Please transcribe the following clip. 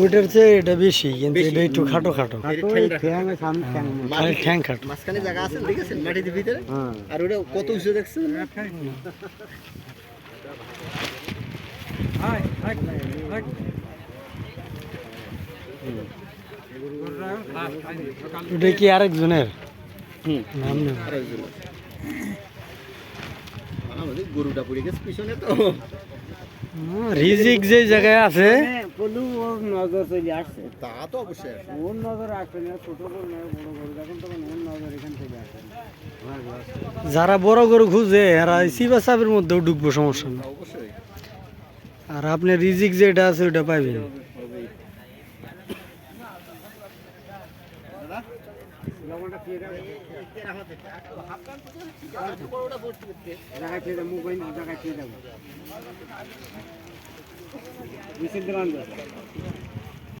ওইটার চেয়ে এটা বেশি কিন্তু এটা একটু খাটো খাটো। ঠ্যাং সামনে ঠ্যাং খাটো। মাঝখানে জায়গা আছে দেখেছেন মাটির ভিতরে? হ্যাঁ। আর ওটা কত উঁচু দেখছেন? ওটা কি আরেকজনের? হুম। নাম নেই। আমাদের গরুটা পড়ে গেছে পিছনে তো। রিজিক যে জায়গায় আছে। বলু ওর নজর চলে আসছে। তা তো অবশ্যই ওর নজর আসছে না ছোট গরু না বড় গরু। যখন তখন ওর নজর এখান থেকে আসে যারা বড় গরু খুঁজে এরা সিবা সাপের মধ্যেও ঢুকবো সমস্যা অবশ্যই। আর আপনি রিজিক যেটা আছে ওটা পাইবেন লবণটা খেয়ে যাবে জায়গায় খেয়ে যাব মুখ জায়গায় খেয়ে যাব মিছিল দেওয়ান